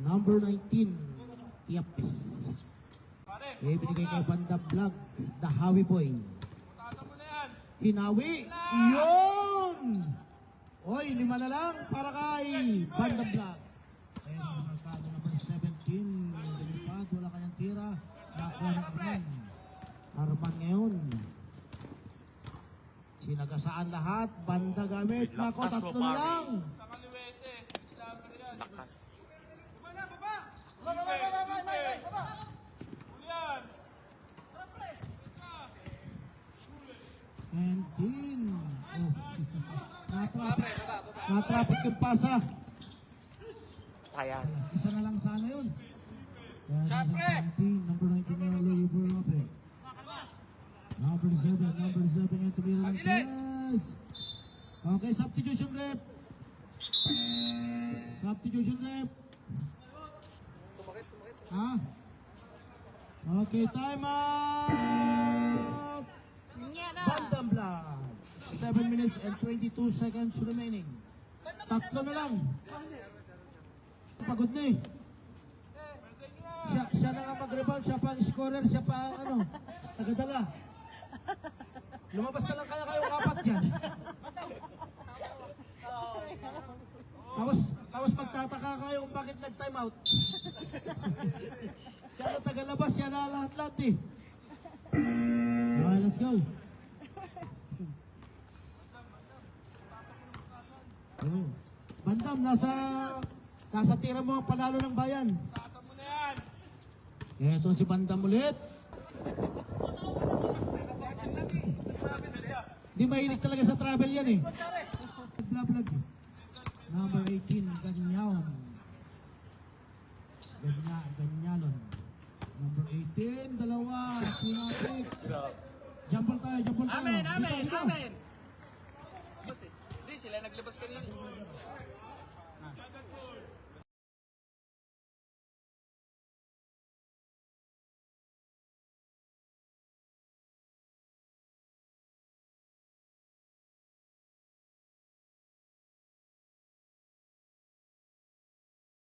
number 19, Tiapis. Ibinigay kay Banda Vlog, the Hawi Boy. Hinawi. Yun! Oy, lima na lang para kay Banda Vlog. Ang markado number 17. Lumipad, wala kanyang tira. Nakuha ng Arman. Arman ngayon. Sinagasaan lahat. Banda gamit. Nako, tatlo lang. Din. Oh. Natrapit. Yung pasa. Science. Isa na lang sana yun. Shot, Number 19 na Lopez. Number 7, number 7 yung tumira ng yes. Okay, substitution rep. Substitution rep. Ha? Okay, time out! 7 minutes and 22 seconds remaining. Tatlo na lang. Pagod na eh. Siya, siya na mag-rebound, siya pa ang scorer, siya pa ano, tagadala. Lumabas na lang kaya kayong apat dyan. Tapos, tapos magtataka kayo kung bakit nag-time out. siya na tagalabas, siya na lahat-lahat eh. Okay, let's go. Bandam, nasa nasa tira mo ang panalo ng bayan. Tata mo na yan. Ito si Bandam ulit. Di mahilig talaga sa travel yan eh. Vlog. Number 18, Ganyan. Ganya, Ganyalon. Number 18, dalawa. Pinapik. Jumble tayo, jumble tayo. Amen, amen, amen. Kasi, hindi sila naglabas kanina. Ah.